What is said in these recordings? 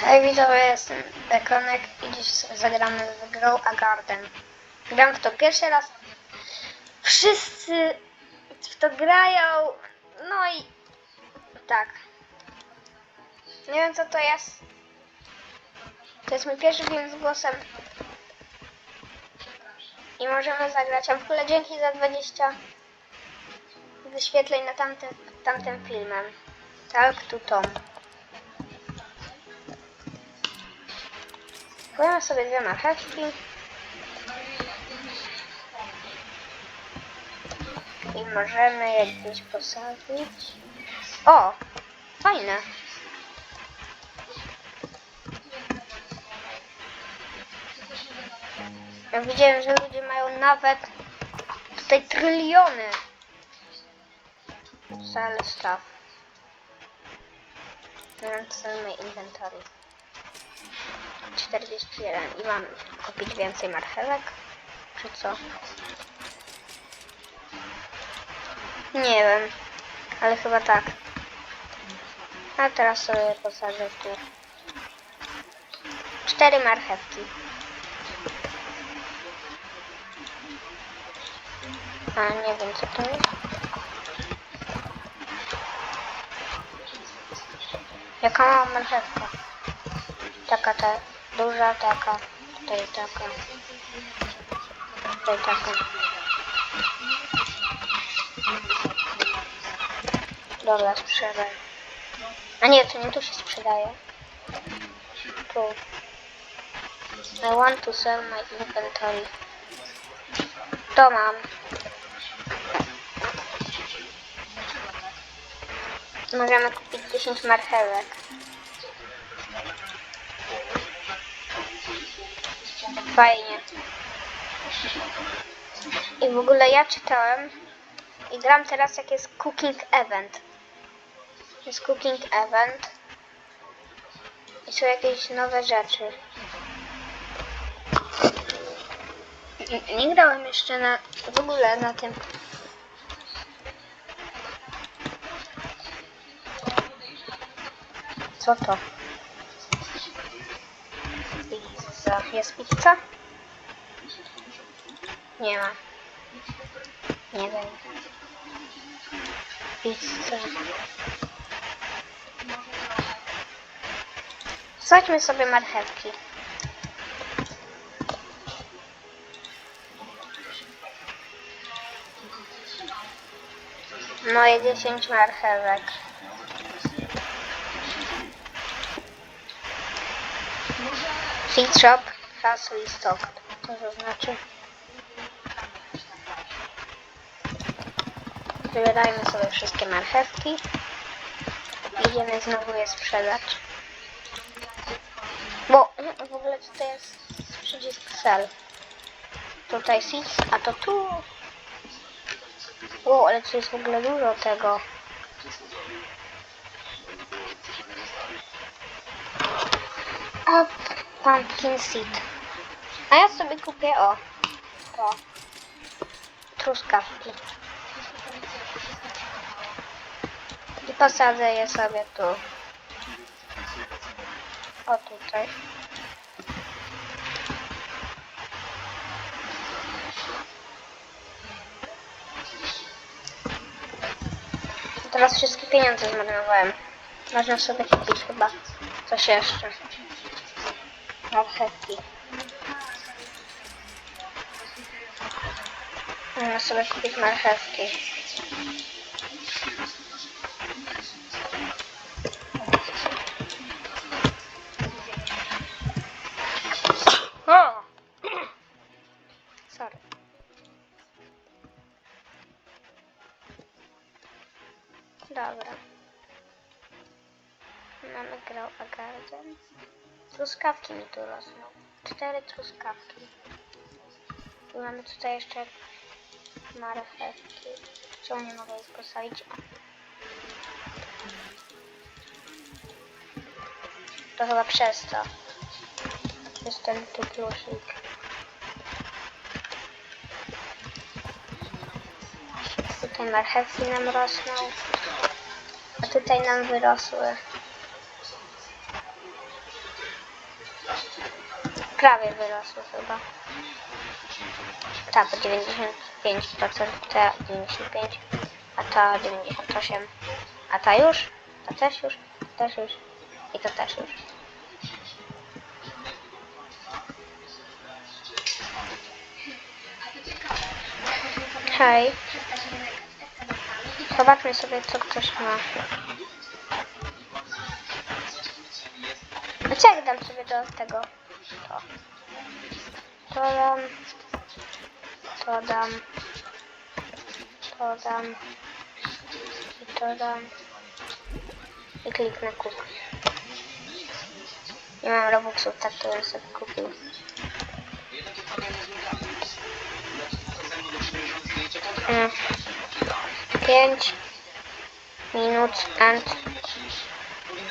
Hej widzowie, jestem Bekonek i dziś sobie zagramy w Grow a Garden. Gram w to pierwszy raz. Wszyscy w to grają. No i tak. Nie wiem co to jest. To jest mój pierwszy film z głosem. I możemy zagrać. A w ogóle dzięki za 20 wyświetleń na tamtym, tamtym filmem. Tak, tu Tom. Kupujemy sobie dwie marchewki. I możemy je gdzieś posadzić. O! Fajne. Ja widziałem, że ludzie mają nawet tutaj tryliony. Sale stuff. Cancel my inventory. 41 i mam kupić więcej marchewek? Czy co? Nie wiem, ale chyba tak. A teraz sobie posadzę tu. Cztery marchewki. A nie wiem co to jest. Jaka mała marchewka? Taka ta duża, taka, tutaj taka, tutaj taka. Dobra, sprzedaj. A nie, to nie tu się sprzedaje. Tu. I want to sell my inventory. To mam. Możemy kupić 10 marchewek. Fajnie. I w ogóle ja czytałem i gram teraz jak jest cooking event. Jest cooking event. I są jakieś nowe rzeczy. Nie, grałem jeszcze na w ogóle na tym. Co to? Pizza. Jest pizza? Nie ma. Nie wiem. Pizza. Sadźmy sobie marchewki. Moje 10 marchewek. Seed shop has restocked. Co to znaczy? Wybierajmy sobie wszystkie marchewki. Idziemy znowu je sprzedać. Bo mm, w ogóle tutaj jest przycisk sell. Tutaj seeds, a to tu. O, ale tu jest w ogóle dużo tego. Up pumpkin seed. A ja sobie kupię o to truskawki. Posadzę je sobie tu. O tutaj. Teraz wszystkie pieniądze zmarnowałem. Można sobie kupić chyba coś jeszcze. Marchewki. Można sobie kupić marchewki. Truskawki mi tu rosną. Cztery truskawki. I mamy tutaj jeszcze marchewki. Czemu nie mogę ich posadzić? To chyba przez to. Jest ten tu plusik. Tutaj marchewki nam rosną. A tutaj nam wyrosły. Prawie wyrosły chyba. Ta po 95%, ta 95%, a ta 98%. A ta już? Ta też już? Też już. I to też już. Hej. Zobaczmy sobie, co ktoś ma. No co jak dam sobie do tego? To. To dam. To dam. To dam. I to dam. I kliknę kup. Nie mam robuxów, tak to bym sobie kupił. Mm. 5 minut and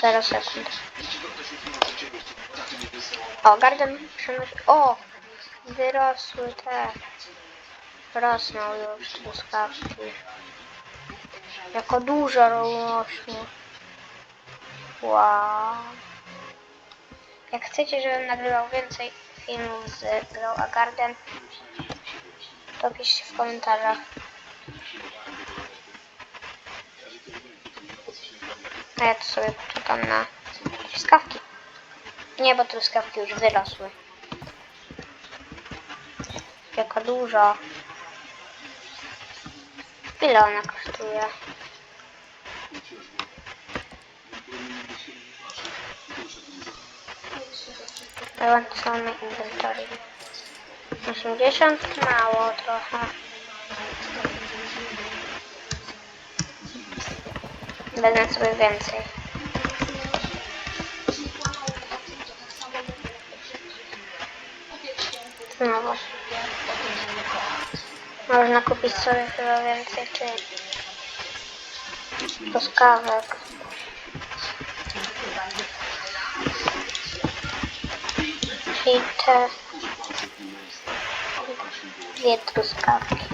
0 sekund. O, garden przenosi... O! Wyrosły te. Rosną już truskawki. Jako dużo rośnie. Wow. Jak chcecie, żebym nagrywał więcej filmów z Grow a Garden, to piszcie w komentarzach. A ja to sobie poczekam na truskawki. Nie, bo truskawki już wyrosły. Jaka duża. Ile ona kosztuje? Wyłączamy inwentory. 80 mało trochę. Będę sobie więcej. Znowu. Można kupić sobie chyba więcej czy truskawek. I te dwie truskawki.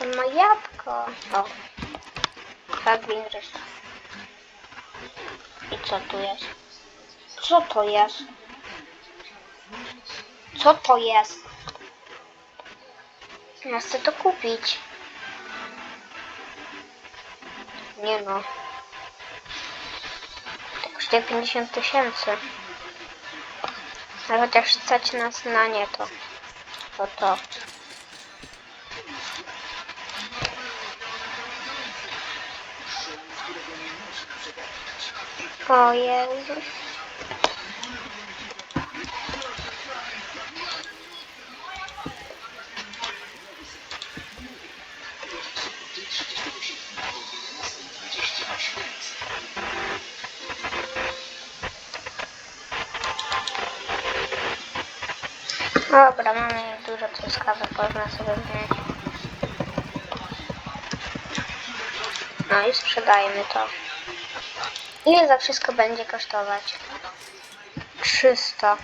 On ma jabłko. O. Hagwin reszta. I co tu jest? Co to jest? Co to jest? Ja chcę to kupić. Nie no. To kosztuje 50 tysięcy. Ale chociaż stać nas na nie to. To to. O Jezus. Dobra, mamy dużo truskawek, można sobie wziąć. No i sprzedajmy to. Ile za wszystko będzie kosztować? 300.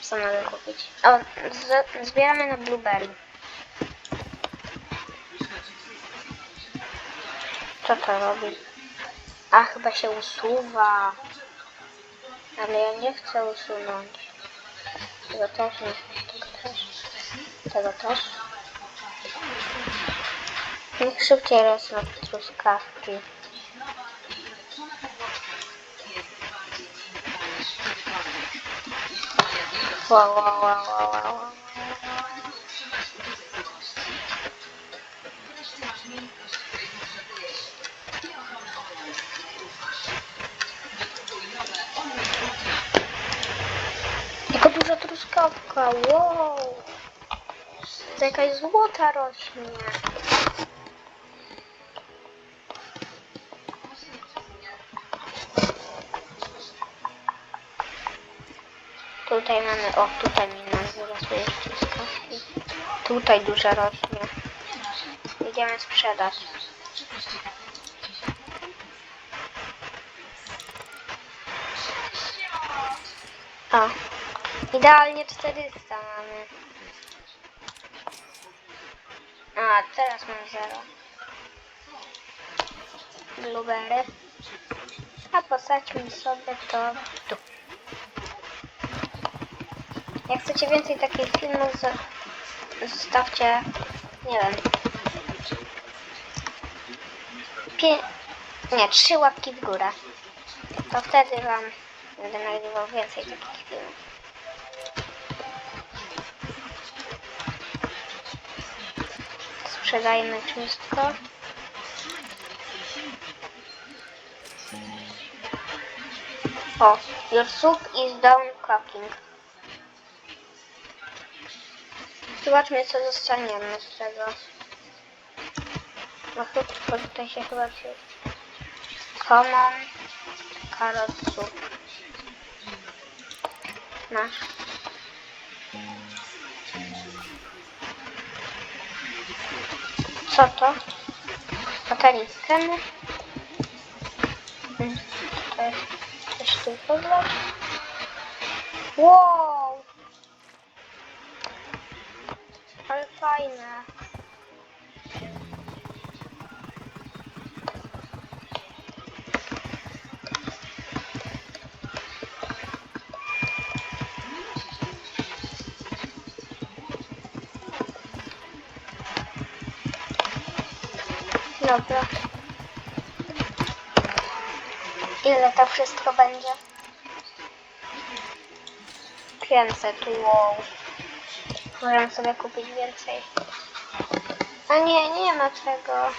Co mogę kupić? O, zbieramy na blueberry. Co to robi? A, chyba się usuwa. Ale ja nie chcę usunąć. Tego też nie. Tego też. Tego też. Niech szybciej rosną truskawki. Wow, wow, wow, wow, wow. Jaka duża truskawka, wow! To jakaś złota rośnie. Tutaj mamy, o tutaj mi nas wyrosły. I tutaj dużo rośnie. Idziemy sprzedać. O, idealnie 400 mamy. A, teraz mam 0. Blueberry. A posadźmy sobie to tu. Jak chcecie więcej takich filmów, zo- zostawcie, nie wiem, pie... nie, trzy łapki w górę. To wtedy wam będę nagrywał więcej takich filmów. Sprzedajmy wszystko. O, your soup is done cooking. Zobaczmy, co dostaniemy z tego. No chyba tutaj się chyba się... Common carrot soup. Masz. Co to? Patelniskemy? Hmm. To jest coś tu podlać? Wow! Ale fajne. Dobra. Ile to wszystko będzie? 500, wow. Możemy sobie kupić więcej. A nie, nie ma tego.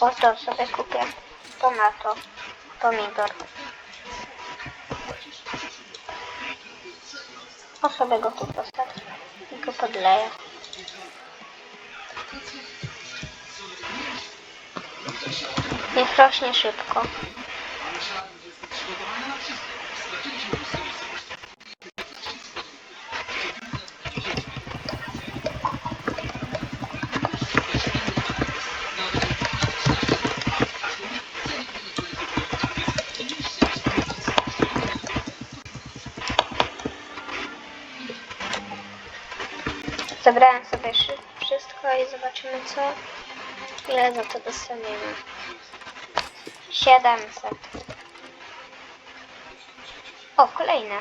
O to sobie kupię. Tomato. Pomidor. O sobie go tu postawię. I go podleję. Niech rośnie szybko. Zabrałem sobie szy- wszystko i zobaczymy co ile za to dostaniemy. 700. O, kolejne.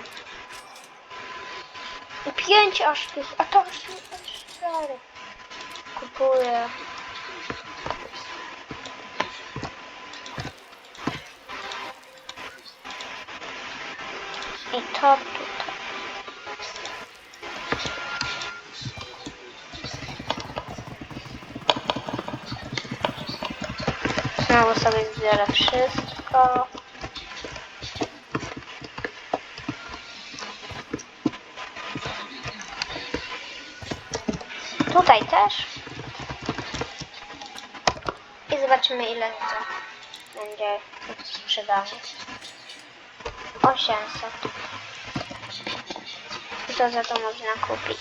5 aż tych, a to aż 4. Kupuję. I to Znowu sobie zbiorę wszystko. Tutaj też. I zobaczymy ile to będzie sprzedane. 800. I to za to można kupić.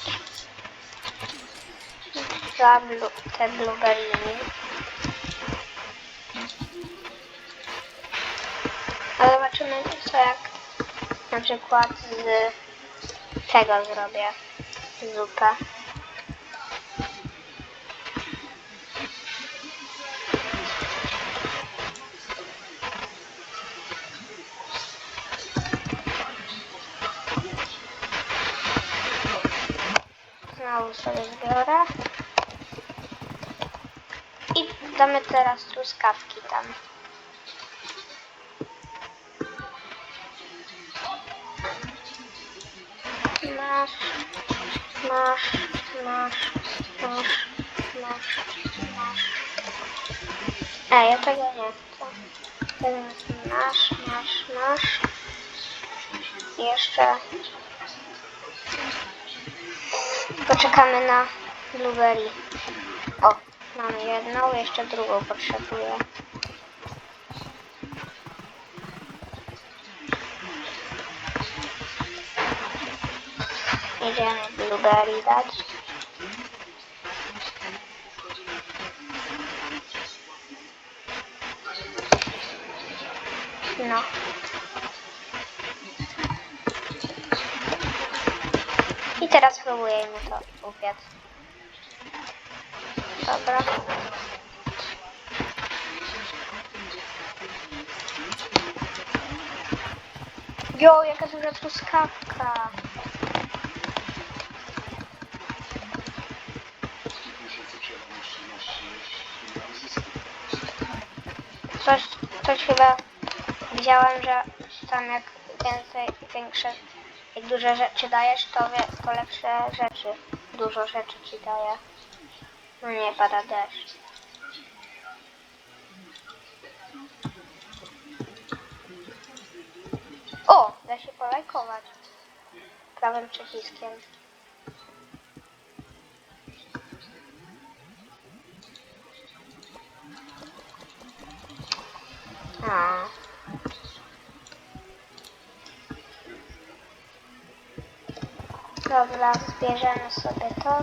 Za blu te blueberry. Co jak na przykład z tego zrobię zupę. Znowu sobie zbiorę. I damy teraz truskawki tam. Masz, masz, masz, masz, masz, masz. Ej, ja tego nie chcę. Teraz masz, masz, masz. I jeszcze poczekamy na blueberry. O, mamy jedną, jeszcze drugą potrzebuję. Idziemy blueberry dać. No. I teraz próbujemy to upiec. Dobra. Jo, jaka duża truskawka. Coś, coś chyba widziałem, że tam jak więcej, większe, jak duże rzeczy dajesz, to, wie, to lepsze rzeczy, dużo rzeczy ci daje. No nie, pada deszcz. O, da się polajkować prawym przyciskiem. A. Dobra, zbierzemy sobie to.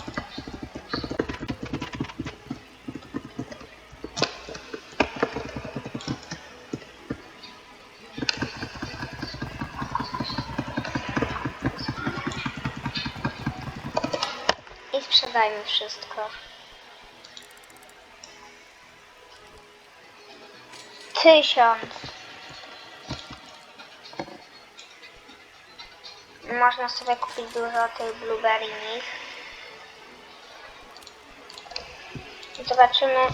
I sprzedajmy wszystko. Tysiąc. Można sobie kupić dużo tych blueberry nich. Zobaczymy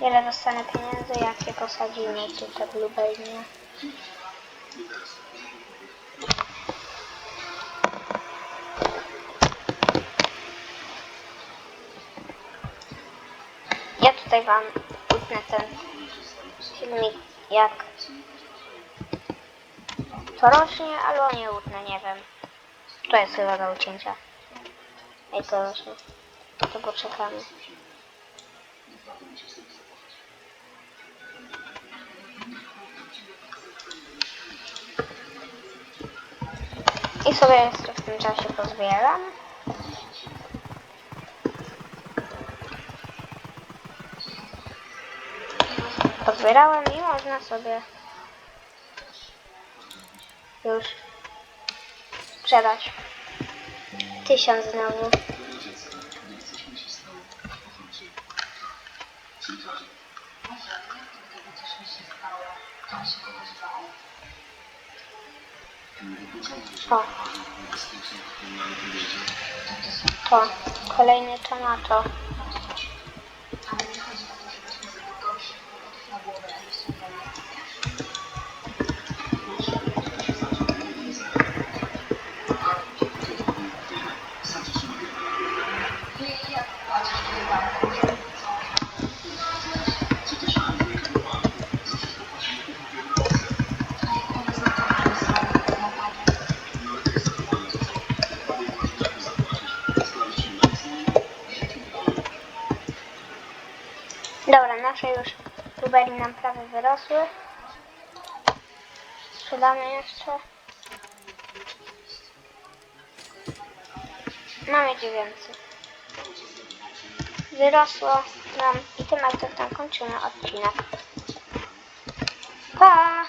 ile dostanę pieniędzy, jak je posadzimy tu te blueberry. Ja tutaj wam utnę ten filmik jak to rośnie, albo nie utnę, nie wiem. To jest chyba do ucięcia. Ej, to rośnie. To poczekamy. I sobie jeszcze w tym czasie pozbieram. Pozbierałem i można sobie już sprzedać. Tysiąc znowu. O. To. Kolejny tomato. Tubery nam prawie wyrosły. Sprzedamy jeszcze. Mamy dziewięćset. Wyrosło nam i tym aktem kończymy odcinek. Pa!